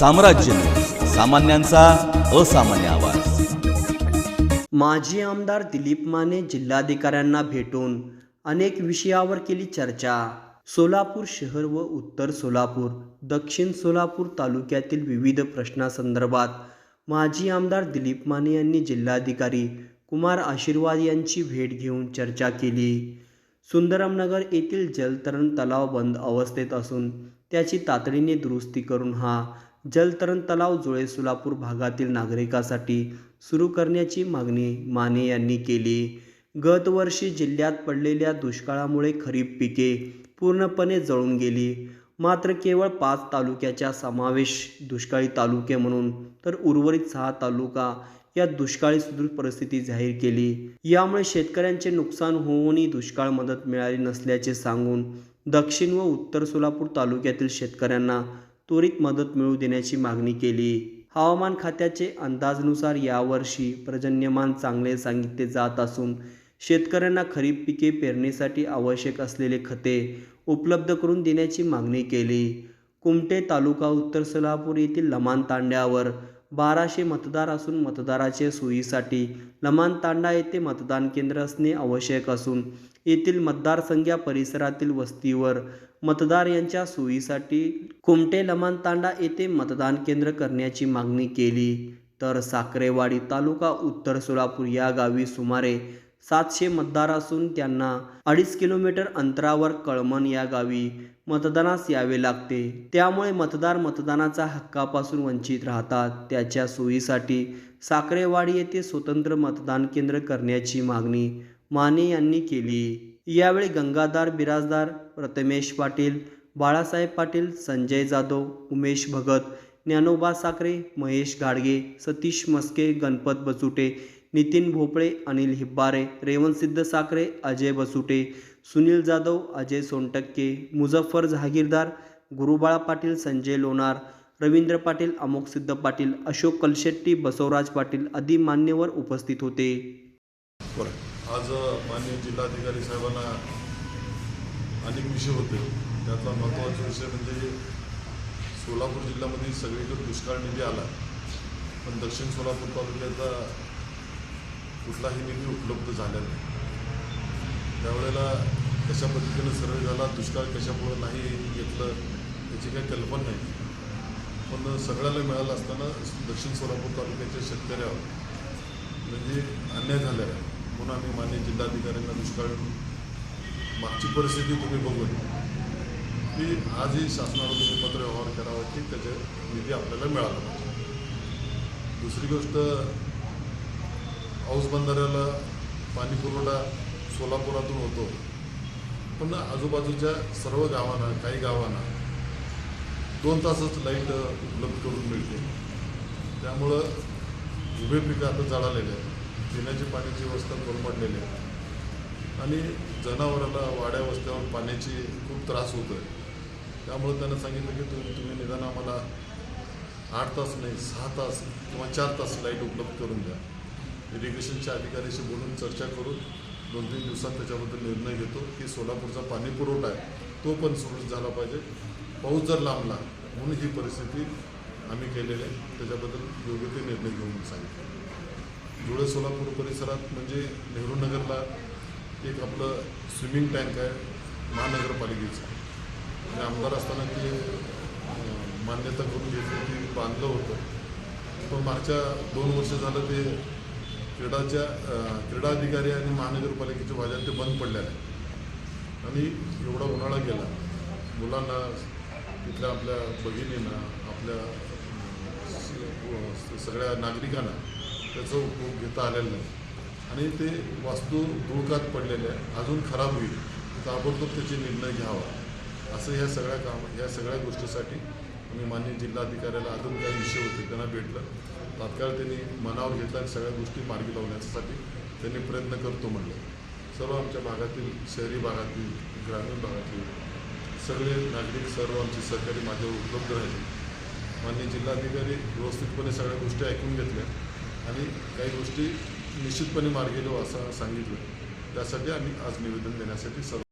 साम्राज्य. सामान्यांचा असामान्य आवाज. माजी आमदार दिलीप माने जिल्हाधिकाऱ्यांना भेटून अनेक विषयावर केली चर्चा. सोलापूर शहर व उत्तर सोलापूर दक्षिण सोलापूर तालुक्यातील विविध प्रश्नासंदर्भात माजी आमदार दिलीप माने यांनी जिल्हाधिकारी कुमार आशीर्वाद यांची भेट घेऊन चर्चा केली. सुंदरमनगर येथील जलतरण तलाव बंद अवस्थेत असून त्याची तातडीने दुरुस्ती करून हा जलतरण तलाव जुळे सोलापूर भागातील नागरिकासाठी सुरू करण्याची मागणी माने यांनी केली. गत वर्षी जिल्ह्यात पडलेल्या दुष्काळामुळे खरीप पिके पूर्णपणे जळून गेली. मात्र केवळ पाच तालुक्याच्या समावेश दुष्काळी तालुके म्हणून तर उर्वरित सहा तालुका या दुष्काळी सुदृढ परिस्थिती जाहीर केली. यामुळे शेतकऱ्यांचे नुकसान होऊनही दुष्काळ मदत मिळाली नसल्याचे सांगून दक्षिण व उत्तर सोलापूर तालुक्यातील शेतकऱ्यांना त्वरित मदत मिळू देण्याची मागणी केली. हवामान खात्याचे अंदाजनुसार यावर्षी पर्जन्यमान चांगले सांगितले जात असून शेतकऱ्यांना खरीप पिके पेरणीसाठी आवश्यक असलेले खते उपलब्ध करून देण्याची मागणी केली. कुमटे तालुका उत्तर सोलापूर येथील लमान तांड्यावर बाराशे मतदार असून मतदाराच्या सोयीसाठी लमान तांडा येथे मतदान केंद्र असणे आवश्यक असून येथील मतदारसंख्या परिसरातील वस्तीवर मतदार यांच्या सोयीसाठी कुमटे लमान तांडा येथे मतदान केंद्र करण्याची मागणी केली. तर साखरेवाडी तालुका उत्तर सोलापूर या गावी सुमारे सातशे मतदार असून त्यांना अडीच किलोमीटर अंतरावर कळमन या गावी मतदानास यावे लागते. त्यामुळे मतदार मतदानाचा हक्कापासून वंचित राहतात. त्याच्या सोयीसाठी साखरेवाडी येथे स्वतंत्र मतदान केंद्र करण्याची मागणी माने यांनी केली. यावेळी गंगाधार बिराजदार प्रथमेश पाटील बाळासाहेब पाटील संजय जाधव उमेश भगत ज्ञानोबा साखरे महेश गाडगे सतीश मस्के गणपत बसुटे नितीन भोपळे अनिल हिब्बारे रेवणसिद्ध साखरे अजय बसुटे सुनील जाधव अजय सोनटक्के मुझफ्फर जहागीरदार गुरुबाळा पाटील संजय लोणार रवींद्र पाटील अमोक सिद्ध पाटील अशोक कलशेट्टी बसवराज पाटील आदी मान्यवर उपस्थित होते. आज माननीय जिल्हाधिकारी साहेबांना अनेक विषय होते. त्यातला महत्त्वाचा विषय म्हणजे सोलापूर जिल्ह्यामध्ये सगळीकडे दुष्काळ निधी आला. पण दक्षिण सोलापूर तालुक्याचा कुठलाही निधी उपलब्ध झाला नाही. त्यावेळेला कशा पद्धतीनं सर्वे झाला दुष्काळ कशामुळं नाही घेतलं याची काही कल्पना नाही. पण सगळ्याला मिळालं असताना दक्षिण सोलापूर तालुक्याच्या शेतकऱ्यावर म्हणजे अन्याय झालेला आहे. म्हणून आम्ही मान्य जिल्हाधिकाऱ्यांना दुष्काळ मागची परिस्थिती तुम्ही बघून की आजही शासनाला तुम्ही पत्र व्यवहार करावा की त्याचे निधी आपल्याला मिळाला पाहिजे. दुसरी गोष्ट औस बंधाऱ्याला पाणी पुरवठा सोलापुरातून होतो. पण आजूबाजूच्या सर्व गावांना काही गावांना दोन तासच लाइट उपलब्ध करून मिळते. त्यामुळं उभे पिकं आता जळालेले आहेत. पिण्याची पाण्याची व्यवस्था कोलमडलेली आहे. आणि जनावराला वाड्या वस्त्यावर पाण्याची खूप त्रास होतो आहे त्यामुळे त्यांना सांगितलं की तुम्ही तुम्ही निदान आम्हाला आठ तास नाही सहा तास किंवा चार तास लाइट उपलब्ध करून द्या. इरिगेशनच्या अधिकाऱ्याशी बोलून चर्चा करून दोन तीन दिवसात त्याच्याबद्दल निर्णय घेतो की सोलापूरचा पाणी पुरवठा आहे तो पण सुरळीत झाला पाहिजे. पाऊस जर लांबला म्हणून ही परिस्थिती आम्ही केलेली आहे. त्याच्याबद्दल योग्य ते निर्णय घेऊन सांगितले. धुळे सोलापूर परिसरात म्हणजे नेहरू नगरला एक आपलं स्विमिंग टँक आहे महानगरपालिकेचं. आणि आमदार असताना ते मान्यता करून घेतली ती बांधलं होतं. पण मागच्या दोन वर्ष झालं ते क्रीडाच्या क्रीडा अधिकारी आणि महानगरपालिकेच्या भाज्या ते बंद पडलेलं आहेत. आणि एवढा उन्हाळा गेला मुलांना तिथल्या आपल्या भगिनींना आपल्या सगळ्या नागरिकांना त्याचा उपयोग घेता आलेला नाही. आणि ते वास्तू धुळकात पडलेले आहे अजून खराब होईल. ताबडतोब त्याचे निर्णय घ्यावा. असं ह्या सगळ्या काम ह्या सगळ्या गोष्टीसाठी आम्ही माननीय जिल्हाधिकाऱ्याला अजून काही विषय होते त्यांना भेटलं. तात्काळ त्यांनी मनावर घेतला आणि सगळ्या गोष्टी मार्गी लावण्यासाठी त्यांनी प्रयत्न करतो म्हणलं. सर्व आमच्या भागातील शहरी भागातील ग्रामीण भागातील सगळे नागरिक सर्व आमचे सहकारी माझ्यावर उपलब्ध राहिले माननीय जिल्हाधिकारी व्यवस्थितपणे सगळ्या गोष्टी ऐकून घेतल्या आणि काही गोष्टी निश्चितपणे मार्गी लावू असं सांगितलं. त्यासाठी आम्ही आज निवेदन देण्यासाठी सर्व